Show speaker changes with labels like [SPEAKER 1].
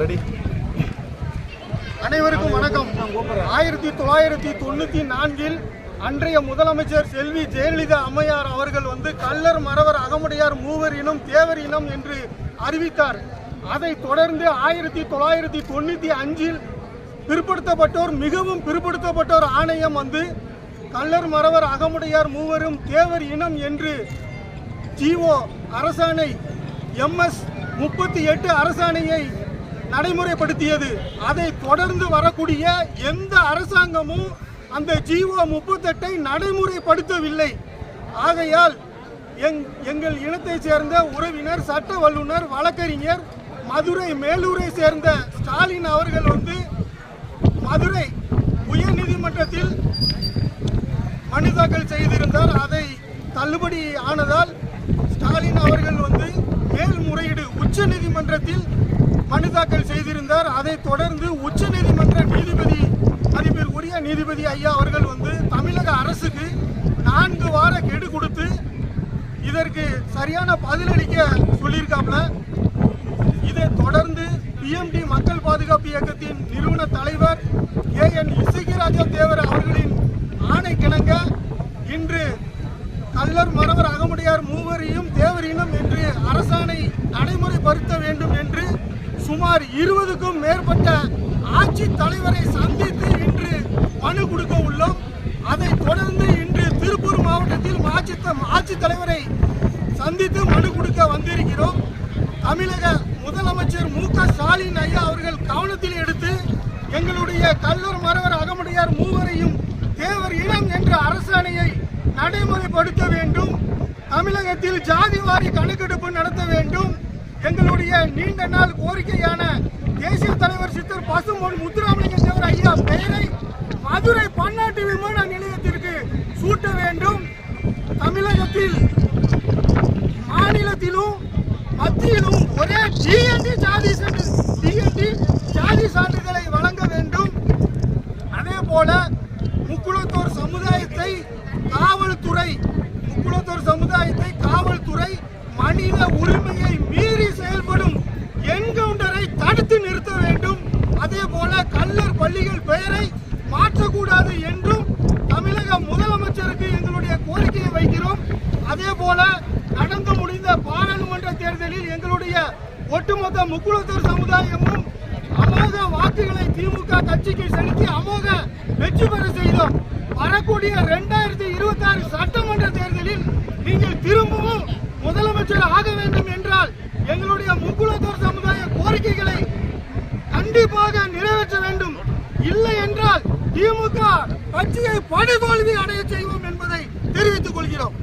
[SPEAKER 1] Ready
[SPEAKER 2] அனைவருக்கும் வணக்கம். ஆயிரத்தி தொள்ளாயிரத்தி தொண்ணூத்தி நான்கில் அன்றைய முதலமைச்சர் செல்வி ஜெயலலிதா அம்மையார் அவர்கள் வந்து கள்ளர் மறவர் அகமுடையார் மூவர் இனம் தேவர் இனம் என்று அறிவித்தார். அதைத் தொடர்ந்து ஆயிரத்தி தொள்ளாயிரத்தி தொண்ணூத்தி அஞ்சில் பிற்படுத்தப்பட்டோர் மிகவும் பிற்படுத்தப்பட்டோர் ஆணையம் வந்து கள்ளர் மறவர் அகமுடையார் மூவரும் தேவர் இனம் என்று ஜிஓ அரசாணை எம்எஸ் முப்பத்தி எட்டு அரசாணையை நடைமுறைப்படுத்தியது. அதை தொடர்ந்து வரக்கூடிய எந்த அரசாங்கமும் அந்த ஜிஓ முப்பத்தெட்டை நடைமுறைப்படுத்தவில்லை. ஆகையால் எங் எங்கள் இனத்தைச் சேர்ந்த உறவினர் சட்ட வல்லுநர் வழக்கறிஞர் மதுரை மேலூரை சேர்ந்த ஸ்டாலின் அவர்கள் வந்து மதுரை உயர்நீதிமன்றத்தில் மனு தாக்கல் செய்திருந்தார். அதை தள்ளுபடி ஆனதால் ஸ்டாலின் அவர்கள் வந்து மேல்முறையீடு உச்ச நீதிமன்றத்தில் மனு தாக்கல் செய்திருந்தார். அதைத் தொடர்ந்து உச்ச நீதிமன்ற நீதிபதி உரிய நீதிபதி ஐயா அவர்கள் வந்து தமிழக அரசுக்கு நான்கு வார கெடு கொடுத்து இதற்கு சரியான பதிலளிக்க சொல்லியிருக்காப்ல இதை தொடர்ந்து பிஎம்டி மக்கள் பாதுகாப்பு இயக்கத்தின் நிறுவன தலைவர் ஏ என் இசைக்கிராஜா தேவர் அவர்களின் ஆணைக்கிணங்க இன்று கள்ளர் மரவர் அகமுடையார் மூவரையும் தேவரினம் அரசாணை நடைமுறைப்படுத்த வேண்டும் என்று சுமார் இருபதுக்கும் மேற்பட்ட ஆட்சி தலைவரை சந்தித்து இன்று மனு கொடுக்க உள்ளோம். அதை தொடர்ந்து இன்று திருப்பூர் மாவட்டத்தில் ஆட்சி சந்தித்து மனு கொடுக்க வந்திருக்கிறோம். தமிழக முதலமைச்சர் மு க ஸ்டாலின் ஐயா அவர்கள் கவனத்தில் எடுத்து எங்களுடைய கல்லூர் மறவர் அகமுடையார் மூவரையும் தேவர் இனம் என்ற அரசாணையை நடைமுறைப்படுத்த வேண்டும். தமிழகத்தில் ஜாதி வாரி கணக்கெடுப்பு நடத்த வேண்டும். எங்களுடைய நீண்ட நாள் கோரிக்கையான தேசிய தலைவர் சித்தர் பசுமொன் முத்துராமலிங்க தேவர் ஐயா பெயரை மதுரை பன்னாட்டு விமான நிலையத்திற்கு சூட்ட வேண்டும். தமிழகத்தில் மாநிலத்திலும் மத்தியிலும் ஒரே டிஎன்டி ஜாதி டிஎன்டி ஜாதி சான்றிதழை வழங்க வேண்டும். அதே போல முக்குளத்தோர் சமுதாயத்தை காவல்துறை காவல்துறை மனித உரிமையை மீறி செயல்படும் என்கவுண்டரை தடுத்து நிறுத்த வேண்டும். அதே போல கல்லர் பள்ளிகள் பெயரை மாற்றக்கூடாது என்றும் தமிழக முதலமைச்சருக்கு எங்களுடைய கோரிக்கையை வைக்கிறோம். அதே போல நடந்து முடிந்த பாராளுமன்ற தேர்தலில் எங்களுடைய ஒட்டுமொத்த முக்குளத்தூர் சமுதாயமும் அமோக வாக்குகளை திமுக கட்சிக்கு செலுத்தி அமோக வெற்றி பெற செய்தோம். வரக்கூடிய இரண்டாயிரத்தி இருபத்தி ஆறு சட்டமன்ற தேர்தலில் நீங்கள் திரும்பவும் முதலமைச்சர் ஆக வேண்டும் என்றால் எங்களுடைய முக்குளத்தூர் சமுதாய கோரிக்கைகளை கண்டிப்பாக நிறைவேற்ற வேண்டும். இல்லை என்றால் திமுக கட்சியை படுதோல்வி அடைய செய்வோம் என்பதை தெரிவித்துக் கொள்கிறோம்.